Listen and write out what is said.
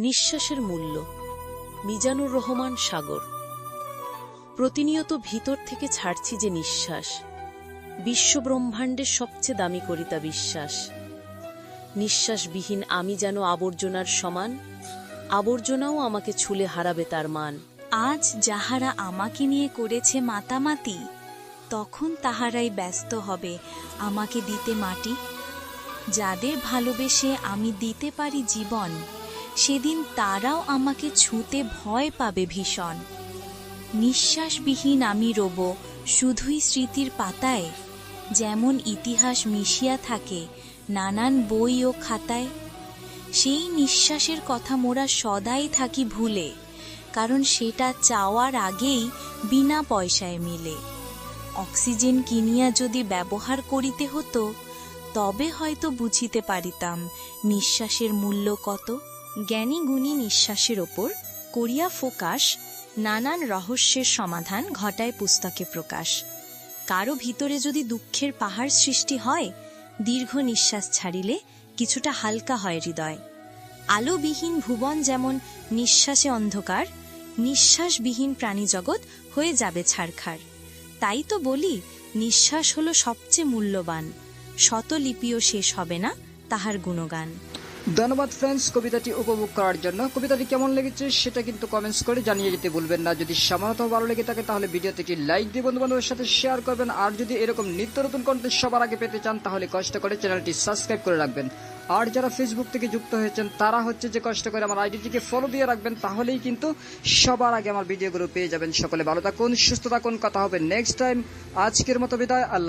নিঃশ্বাসের মূল্য। মিজানুর রহমান সাগর। প্রতিনিয়ত ভিতর থেকে ছাড়ছি যে নিঃশ্বাস। বিশ্বব্রহ্মাণ্ডের সবচেয়ে দামি করিতা বিশ্বাস। নিঃশ্বাসবিহীন আমি যেন আবর্জনার সমান, আবর্জনাও আমাকে ছুলে হারাবে তার মান। আজ যাহারা আমাকে নিয়ে করেছে মাতামাতি, তখন তাহারাই ব্যস্ত হবে আমাকে দিতে মাটি। যাদের ভালোবেসে আমি দিতে পারি জীবন সেদিন তারাও আমাকে ছুঁতে ভয় পাবে ভীষণ। নিঃশ্বাসবিহীন আমি রব, শুধুই স্মৃতির পাতায়। যেমন ইতিহাস মিশিয়া থাকে, নানান বই ও খাতায়। সেই নিঃশ্বাসের কথা মোরা সদাই থাকি ভুলে, কারণ সেটা চাওয়ার আগেই বিনা পয়সায় মিলে। অক্সিজেন কিনিয়া যদি ব্যবহার করিতে হতো, তবে হয়তো বুঝিতে পারিতাম নিঃশ্বাসের মূল্য কত। জ্ঞানী গুণী নিঃশ্বাসের ওপর করিয়া ফোকাস নানান রহস্যের সমাধান ঘটায় পুস্তকে প্রকাশ। কারও ভিতরে যদি দুঃখের পাহাড় সৃষ্টি হয়, দীর্ঘ নিঃশ্বাস ছাড়িলে কিছুটা হালকা হয় হৃদয়। আলোবিহীন ভুবন যেমন নিঃশ্বাসে অন্ধকার, নিঃশ্বাসবিহীন প্রাণীজগৎ হয়ে যাবে ছাড়খাড়। তাই তো বলি, নিঃশ্বাস হলো সবচেয়ে মূল্যবান। শতলিপিও শেষ হবে না তাহার গুণগান। ধন্যবাদ ফ্রেন্ডস কবিতাটি উপভোগ করার জন্য। কবিতাটি কেমন লেগেছে সেটা কিন্তু কমেন্টস করে জানিয়ে যেতে ভুলবেন না। যদি সামান্যতম ভালো লেগে থাকে তাহলে ভিডিওতে একটি লাইক দিয়ে বন্ধু বান্ধবের সাথে শেয়ার করবেন। আর যদি এরকম নিত্য নতুন কন্টেন্ট সবার আগে পেতে চান, তাহলে কষ্ট করে চ্যানেলটি সাবস্ক্রাইব করে রাখবেন। আর যারা ফেসবুক থেকে যুক্ত হয়েছেন, তারা হচ্ছে যে কষ্ট করে আমার আইডিটিকে ফলো দিয়ে রাখবেন, তাহলেই কিন্তু সবার আগে আমার ভিডিওগুলো পেয়ে যাবেন। সকলে ভালো থাকুন, সুস্থ থাকুন, কথা হবে নেক্সট টাইম আজকের মতো বিদায়, আল্লাহ